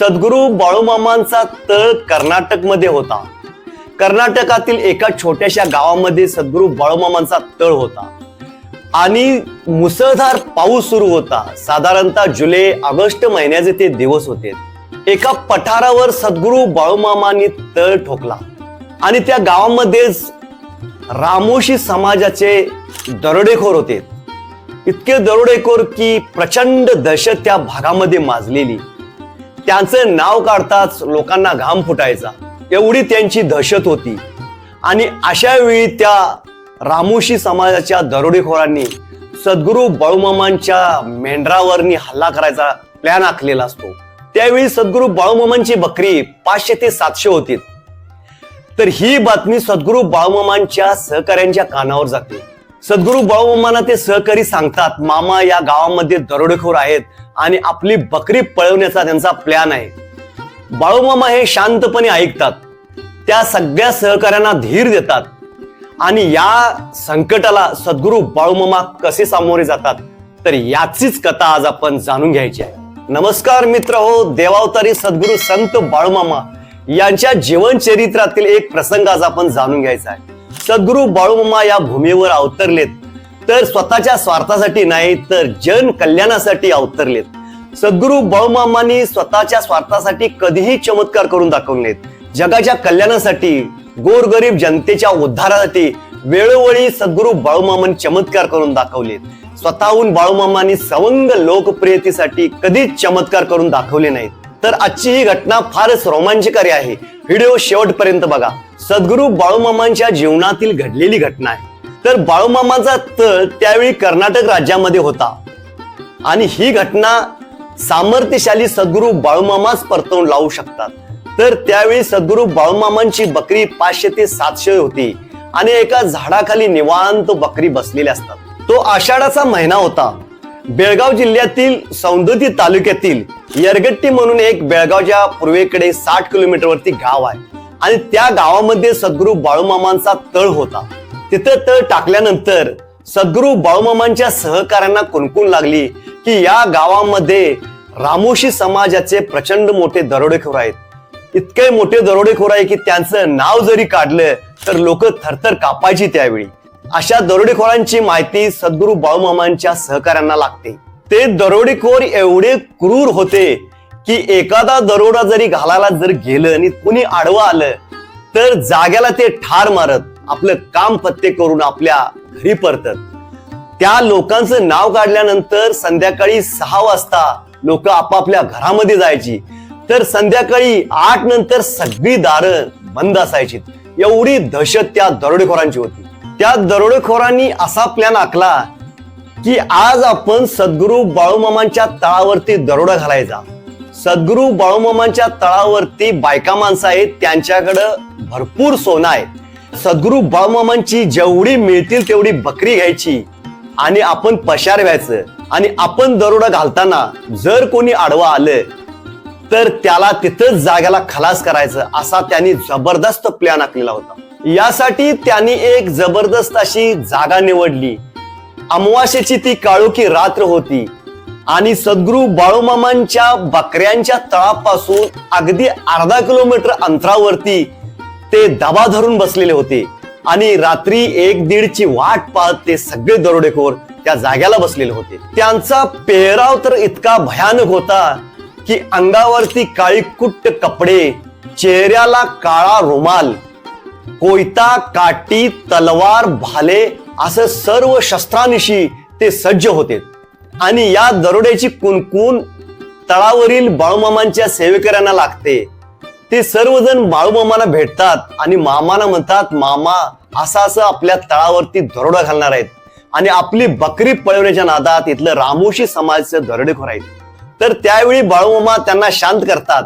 सद्गुरू बाळूमामांचा तळ कर्नाटकमध्ये होता. कर्नाटकातील एका छोट्याशा गावामध्ये सद्गुरू बाळूमामांचा तळ होता. आणि मुसळधार पाऊस सुरू होता. साधारणतः जुलै ऑगस्ट महिन्याचे ते दिवस होते. एका पठारावर सद्गुरू बाळूमामांनी तळ ठोकला. आणि त्या गावामध्येच रामोशी समाजाचे दरोडेखोर होते. इतके दरोडेखोर की प्रचंड दहशत त्या भागामध्ये माजलेली. त्यांचं नाव काढताच लोकांना घाम फुटायचा. एवढी त्यांची दहशत होती. आणि अशा वेळी त्या रामोशी समाजाच्या दरोडेखोरांनी सद्गुरू बाळूमामांच्या मेंढरावरनी हल्ला करायचा प्लॅन आखलेला असतो. त्यावेळी सद्गुरू बाळूमामांची बकरी पाचशे ते सातशे होती. तर ही बातमी सद्गुरू बाळूमामांच्या सहकाऱ्यांच्या कानावर जाते. सद्गुरू बाळूमामांना ते सहकारी सांगतात मामा या गावामध्ये दरोडेखोर आहेत आणि आपली बकरी पळवण्याचा त्यांचा प्लॅन आहे. बाळूमामा हे शांतपणे ऐकतात. त्या सगळ्या सहकाऱ्यांना धीर देतात. आणि या संकटाला सद्गुरू बाळूमामा कसे सामोरे जातात तर याचीच कथा आज आपण जाणून घ्यायची आहे. नमस्कार मित्र हो देवावतारी सद्गुरू संत बाळूमामा यांच्या जीवन चरित्रातील एक प्रसंग आज आपण जाणून घ्यायचा आहे. सद्गुरू बाळूमामा या भूमीवर अवतरलेत. तर स्वतःच्या स्वार्थासाठी नाही तर जन कल्याणासाठी अवतरलेत. सद्गुरू बाळूमामांनी स्वतःच्या स्वार्थासाठी कधीही चमत्कार करून दाखवलेत. जगाच्या कल्याणासाठी गोरगरीब जनतेच्या उद्धारासाठी वेळोवेळी सद्गुरू बाळूमामांनी चमत्कार करून दाखवलेत. स्वतःहून बाळूमामांनी सवंग लोकप्रियतेसाठी कधीच चमत्कार करून दाखवले नाहीत. तर आजची ही घटना फारच रोमांचकारी आहे. व्हिडिओ शेवटपर्यंत बघा. सद्गुरू बाळूमामांच्या जीवनातील घडलेली घटना आहे. तर बाळूमामाचा तळ त्यावेळी कर्नाटक राज्यामध्ये होता. आणि ही घटना सामर्थ्यशाली सद्गुरू बाळूमामाच परतवून लावू शकतात. तर त्यावेळी सद्गुरू बाळूमामांची बकरी पाचशे ते सातशे होती. आणि एका झाडाखाली निवांत बकरी बसलेली असतात. तो आषाढाचा महिना होता. बेळगाव जिल्ह्यातील सौंदती तालुक्यातील यरगट्टी म्हणून एक बेळगावच्या पूर्वेकडे साठ किलोमीटर वरती गाव आहे. आणि त्या गावामध्ये सद्गुरू बाळूमामांचा तळ होता. तिथं तळ टाकल्यानंतर सद्गुरू बाळूमामांच्या सहकाऱ्यांना कुणकुण लागली की या गावामध्ये रामोशी समाजाचे प्रचंड मोठे दरोडेखोर आहेत. इतके मोठे दरोडेखोर आहे की त्यांचं नाव जरी काढलं तर लोक थरथर कापायची त्यावेळी. अशा दरोडेखोरांची माहिती सद्गुरू बाळूमामांच्या सहकाऱ्यांना लागते. ते दरोडेखोर एवढे क्रूर होते की एखादा दरोडा जरी घालायला जर गेलं आणि कुणी आडवं आलं तर जाग्याला ते ठार मारत आपलं काम पत्ते करून आपल्या घरी परतत. त्या लोकांचं नाव काढल्यानंतर संध्याकाळी सहा वाजता लोक आपापल्या घरामध्ये जायची. तर संध्याकाळी आठ नंतर सगळी दारं बंद असायची. एवढी दहशत त्या दरोडेखोरांची होती. त्या दरोडेखोरांनी असा प्लॅन आखला की आज आपण सद्गुरू बाळूमामांच्या तळावरती दरोडा घालायचा. सद्गुरू बाळूमामांच्या तळावरती बायका माणसं आहेत त्यांच्याकडं भरपूर सोनं आहे. सद्गुरू बाळूमामांची जेवढी मिळतील तेवढी बकरी घ्यायची आणि आपण पशार व्हायचं आणि आपण दरोडा घालताना जर कोणी आडवा आलं तर त्याला तिथंच जाग्याला खलास करायचं असा त्यांनी जबरदस्त प्लॅन आखलेला होता. यासाठी त्यांनी एक जबरदस्त अशी जागा निवडली. अमावास्येची ती काळोखी रात्र होती. आणि सद्गुरू बाळूमामांच्या बकऱ्यांच्या तळापासून अगदी अर्धा किलोमीटर अंतरावरती ते दबा धरून बसलेले होते. आणि रात्री एक दीडची वाट पाहत ते सगळे दरोडेखोर त्या जाग्याला बसलेले होते. त्यांचा पेहराव तर इतका भयानक होता की अंगावरती काळी कुट्ट कपडे चेहऱ्याला काळा रुमाल कोयता काठी तलवार भाले असं सर्व शस्त्रानिशी ते सज्ज होते. आणि या दरोड्याची कुणकुण तळावरील बाळूमामांच्या सेवेकऱ्यांना लागते. ते सर्वजण बाळूमामाला भेटतात आणि मामाला म्हणतात मामा असं असं आपल्या तळावरती दरोडा घालणार आहेत. आणि आपली बकरी पळवण्याच्या नादात इथलं रामोशी समाजचं दरोडेखोर आहेत. तर त्यावेळी बाळूमामा त्यांना शांत करतात.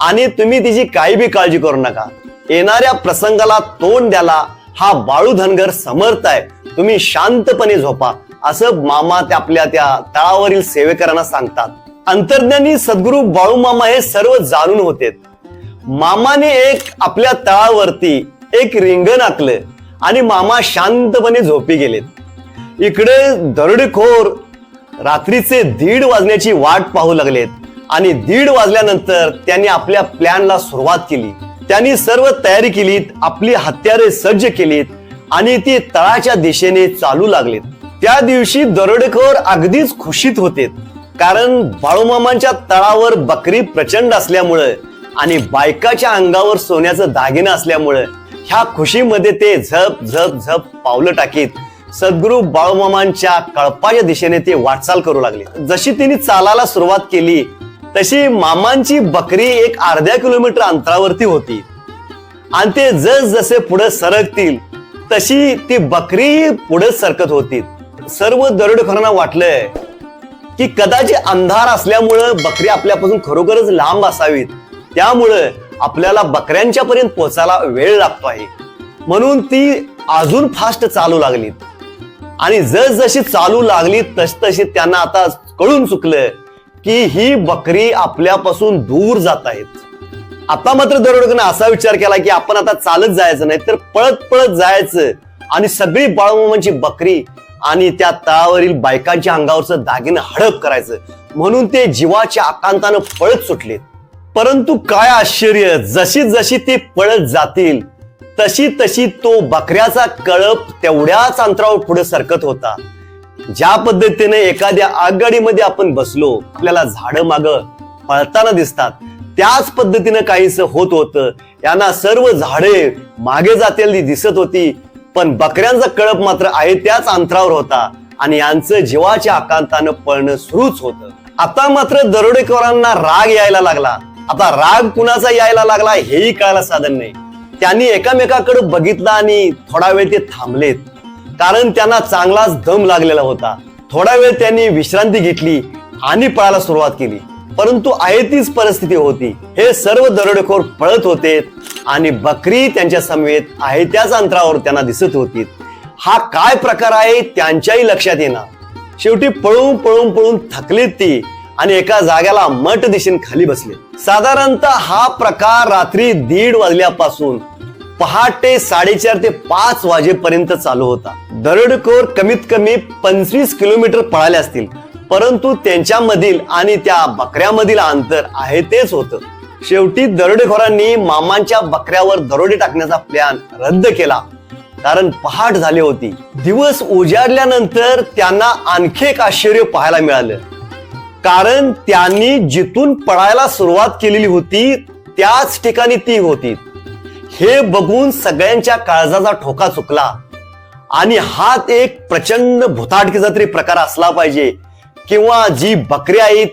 आणि तुम्ही तिची काही बी काळजी करू नका. येणाऱ्या प्रसंगाला तोंड द्याला हा बाळू धनगर समर्थ आहे. तुम्ही शांतपणे झोपा. असं मामा त्या आपल्या त्या तळावरील सेवेकरांना सांगतात. अंतर्ज्ञानी सद्गुरू बाळूमामा हे सर्व जाणून होते. मामाने एक आपल्या तळावरती एक रिंगण आखलं आणि मामा शांतपणे झोपी गेलेत. इकडे दरोडेखोर रात्रीचे दीड वाजण्याची वाट पाहू लागलेत आणि दीड वाजल्यानंतर त्यांनी आपल्या प्लॅनला सुरुवात केली. त्यांनी सर्व तयारी केलीत आपली हत्यारे सज्ज केलीत आणि ती तळाच्या दिशेने चालू लागलेत. त्या दिवशी दरोडेखोर अगदीच खुशीत होते कारण बाळूमामांच्या तळावर बकरी प्रचंड असल्यामुळं आणि बायकाच्या अंगावर सोन्याचं दागिनं असल्यामुळं ह्या खुशीमध्ये ते झप झप झप पावलं टाकीत सद्गुरू बाळूमामांच्या कळपाच्या दिशेने ते वाटचाल करू लागले. जशी तिने चालायला सुरुवात केली तशी मामांची बकरी एक अर्ध्या किलोमीटर अंतरावरती होती. आणि ते जस जसे पुढे सरकतील तशी ती बकरी पुढे सरकत होती. सर्व दरोडेखोरांना वाटलंय की कदाचित अंधार असल्यामुळं बकरी आपल्यापासून खरोखरच लांब असावीत. त्यामुळं आपल्याला बकऱ्यांच्या पर्यंत पोहोचायला वेळ लागतो आहे. म्हणून ती अजून फास्ट चालू लागलीत. आणि जस जशी चालू लागली तस तशी त्यांना आता कळून चुकलं की ही बकरी आपल्यापासून दूर जात आहेत. आता मात्र दरोडकनं असा विचार केला की आपण आता चालत जायचं नाही तर पळत पळत जायचं. आणि सगळी बाळमामांची बकरी आणि त्या तळावरील बायकांच्या अंगावरचं दागिनं हडप करायचं. म्हणून ते जीवाच्या आकांतानं पळत सुटले परंतु काय आश्चर्य जशी जशी ते पळत जातील तशी तशी तो बकऱ्याचा कळप तेवढ्याच अंतरावर पुढे सरकत होता. ज्या पद्धतीने एखाद्या आगगाडीमध्ये आपण बसलो आपल्याला झाडं माग पळताना दिसतात त्याच पद्धतीनं काहीस होत होतं. यांना सर्व झाडे मागे जाते दिसत होती पण बकऱ्यांचा कळप मात्र आहे त्याच अंतरावर होता आणि यांचं जीवाच्या आकांतानं पळणं सुरूच होतं. आता मात्र दरोडेखोरांना राग यायला लागला. आता राग कुणाचा यायला लागला हेही कळायला साधन नाही. त्यांनी एकामेकाकडे बघितलं आणि थोडा वेळ ते थांबलेत. कारण त्यांना चांगलाच दम लागलेला होता. थोडा वेळ त्यांनी विश्रांती घेतली आणि पळायला सुरुवात केली. परंतु आहे तीच परिस्थिती होती. हे सर्व दरोडेखोर पळत होते आणि बकरी त्यांच्या समवेत आहे त्याच अंतरावर त्यांना दिसत होती. हा काय प्रकार आहे त्यांच्याही लक्षात येणार शेवटी पळून पळून पळून थकलीत ती आणि एका जाग्याला मठ दिशेने खाली बसले. साधारणतः हा प्रकार रात्री दीड वाजल्यापासून पहाटे साडेचार ते पाच वाजेपर्यंत चालू होता. दरोडेखोर कमीत कमी पंचवीस किलोमीटर पळाले असतील. परंतु त्यांच्यामधील आणि त्या बकऱ्यामधील अंतर आहे तेच होतं. शेवटी दरोडेखोरांनी मामांच्या बकऱ्यावर दरोडे टाकण्याचा प्लॅन रद्द केला. कारण पहाट झाली होती. दिवस उजाडल्यानंतर त्यांना आणखी एक आश्चर्य पाहायला मिळालं. कारण त्यांनी जिथून पळायला सुरुवात केलेली होती त्याच ठिकाणी ती होती. हे बघून सगळ्यांच्या काळजाचा ठोका चुकला. आणि हात एक प्रचंड भुताटकीचा तरी प्रकार असला पाहिजे. किंवा जी बकरी आहेत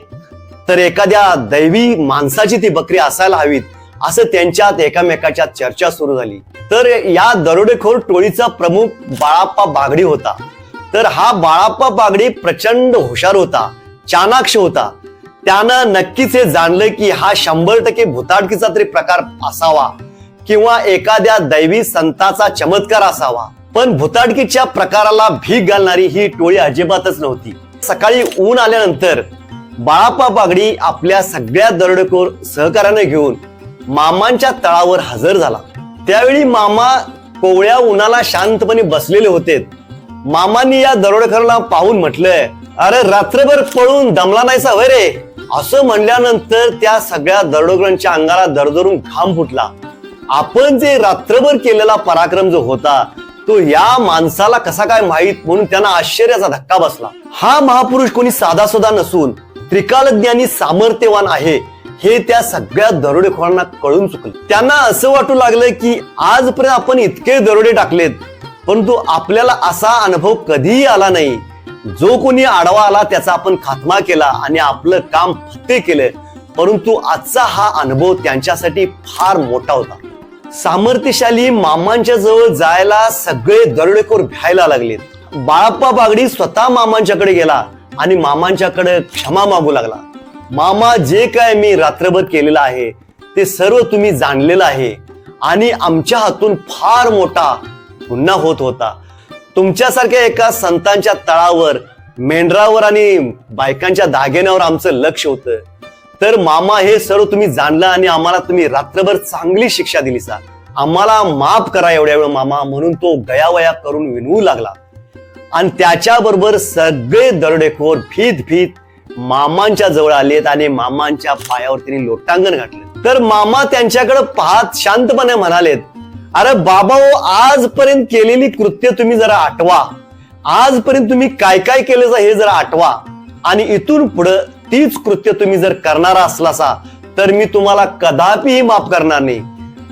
तर एखाद्या दैवी माणसाची ती बकरी असायला हवीत असं त्यांच्यात एकामेकाच्या चर्चा सुरू झाली. तर या दरोडेखोर टोळीचा प्रमुख बाळाप्पा बागडी होता. तर हा बाळाप्पा बागडी प्रचंड हुशार होता चाणाक्ष होता. त्यानं नक्कीच हे जाणलं की हा शंभर टक्के भुताटकीचा तरी प्रकार असावा किंवा एखाद्या दैवी संताचा चमत्कार असावा. पण भुताटकीच्या प्रकाराला भीक घालणारी ही टोळी अजिबातच नव्हती. सकाळी ऊन आल्यानंतर बाळापा बागडी आपल्या सगळ्या दरडखोर सहकार्याने घेऊन मामांच्या तळावर हजर झाला. त्यावेळी मामा कोवळ्या उन्हाला शांतपणे बसलेले होते. मामांनी या दरोडेखोराला पाहून म्हटलंय अरे रात्रभर पळून दमला नाहीसा होय रे? असं म्हणल्यानंतर त्या सगळ्या दरोडेखोरांच्या अंगाला दरदरून घाम फुटला. आपण जे रात्रभर केलेला पराक्रम जो होता तो या माणसाला कसा काय माहीत म्हणून त्यांना आश्चर्याचा धक्का बसला. हा महापुरुष कोणी साधा सुद्धा नसून त्रिकालज्ञानी सामर्थ्यवान आहे हे त्या सगळ्या दरोडेखोरांना कळून चुकले. त्यांना असं वाटू लागलं की आजपर्यंत आपण इतके दरोडे टाकलेत परंतु आपल्याला असा अनुभव कधीही आला नाही. जो कोणी आडवा आला त्याचा आपण खात्मा केला आणि आपलं काम फत्ते केलं परंतु आजचा हा अनुभव त्यांच्यासाठी फार मोठा होता. सामर्थ्यशाली मामांच्या जवळ जायला सगळे दरोडेखोर भ्यायला लागलेत. बाळाप्पा बागडी स्वतः मामांच्याकडे गेला आणि मामांच्याकडे क्षमा मागू लागला. मामा जे काय मी रात्रभर केलेलं आहे ते सर्व तुम्ही जाणलेलं आहे आणि आमच्या हातून फार मोठा गुन्हा होत होता. तुमच्यासारख्या एका संतांच्या तळावर मेंढरावर आणि बायकांच्या दागिन्यावर आमचं लक्ष होतं. तर मामा हे सर्व तुम्ही जाणलं आणि आम्हाला तुम्ही रात्रभर चांगली शिक्षा दिली सा आम्हाला माफ करा एवढ्या वेळ मामा म्हणून तो गयावया करून विनवू लागला. आणि त्याच्याबरोबर सगळे दरोडेखोर भीत भीत मामांच्या जवळ आलेत आणि मामांच्या पायावर त्यांनी लोटांगण घातलं. तर मामा त्यांच्याकडे पाहत शांतपणे म्हणालेत अरे बाबा हो आजपर्यंत केलेली कृत्य तुम्ही जरा आठवा आजपर्यंत तुम्ही काय काय केलं हे जरा आठवा आणि इथून पुढं तीच कृत्य तुम्ही जर करणारा असलासा तर मी तुम्हाला कदापिही माफ करणार नाही.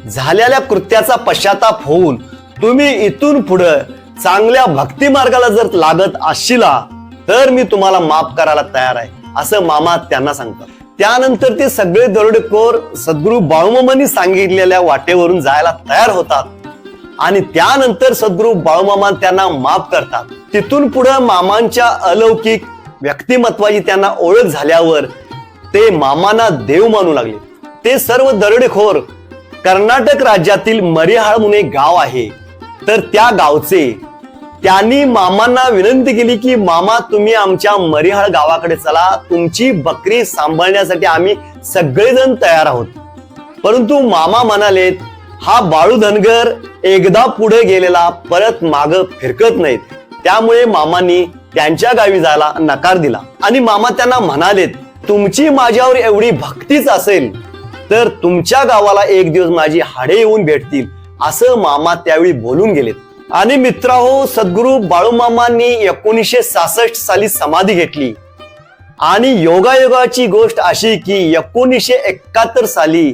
झालेल्या कृत्याचा पश्चाताप होऊन तुम्ही इथून पुढं चांगल्या भक्ती मार्गाला जर लागत असशिला तर मी तुम्हाला माफ करायला तयार आहे असं मामा त्यांना सांगतात. त्यानंतर ते सगळे दरोडेखोर सद्गुरू बाळूमामांनी सांगितलेल्या वाटेवरून जायला तयार होतात आणि त्यानंतर सद्गुरू बाळूमामा त्यांना माफ करतात. तिथून पुढे मामांच्या अलौकिक व्यक्तिमत्वाची त्यांना ओळख झाल्यावर ते मामाना देव मानू लागले. ते सर्व दरोडेखोर कर्नाटक राज्यातील मरिहाळ म्हणून एक गाव आहे. तर त्या गावचे त्यांनी मामांना विनंती केली की मामा तुम्ही आमच्या मरिहाळ गावाकडे चला. तुमची बकरी सांभाळण्यासाठी आम्ही सगळेजण तयार आहोत. परंतु मामा म्हणालेत हा बाळू धनगर एकदा पुढे गेलेला परत माग फिरकत नाहीत. त्यामुळे मामांनी त्यांच्या गावी जायला नकार दिला. आणि मामा त्यांना म्हणालेत तुमची माझ्यावर एवढी भक्तीच असेल तर तुमच्या गावाला एक दिवस माझी हाडे येऊन भेटतील असं मामा त्यावेळी बोलून गेलेत. आणि मित्राहो सद्गुरू बाळूमामांनी एकोणीसशे सासष्ट साली समाधी घेतली. आणि योगायोगाची गोष्ट अशी की एकोणीसशे एकाहत्तर साली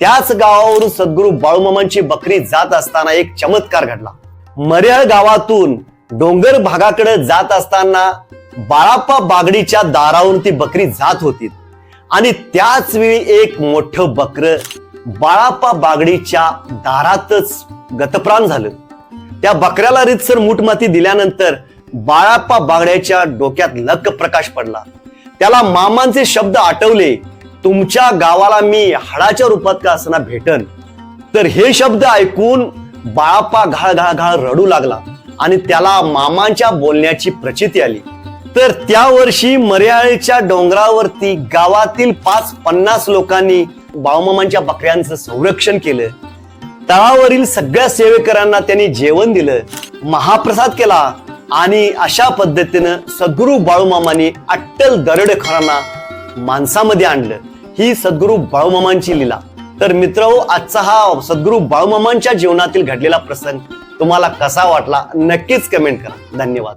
त्याच गावावरून सद्गुरू बाळूमामांची बकरी जात असताना एक चमत्कार घडला. मर्याळ गावातून डोंगर भागाकडे जात असताना बाळाप्पा बागडीच्या दारावरून ती बकरी जात होती. आणि त्याच वेळी एक मोठं बकर बाळाप्पा बागडीच्या दारातच गतप्राण झालं. त्या बकऱ्याला रितसर मुठमाती दिल्यानंतर बाळाप्पा बागड्याच्या डोक्यात लक प्रकाश पडला. त्याला मामांचे शब्द आठवले तुमच्या गावाला मी हाडाच्या रूपात का असना भेटन? तर हे शब्द ऐकून बाळाप्पा घाळ घाळ घाळ रडू लागला. आणि त्याला मामांच्या बोलण्याची प्रचिती आली. तर त्या वर्षी मर्याळेच्या डोंगरावरती गावातील पाच पन्नास लोकांनी बाळमामांच्या बकऱ्यांचं संरक्षण केलं. तळावरील सगळ्या सेवेकरांना त्यांनी जेवण दिलं महाप्रसाद केला आणि अशा पद्धतीनं सद्गुरू बाळूमामाने अट्टल दरडेखोरांना माणसामध्ये आणलं. ही सद्गुरू बाळूमामांची लिला. तर मित्र आजचा हा सद्गुरू बाळूमामांच्या जीवनातील घडलेला प्रसंग तुम्हाला कसा वाटला नक्कीच कमेंट करा. धन्यवाद.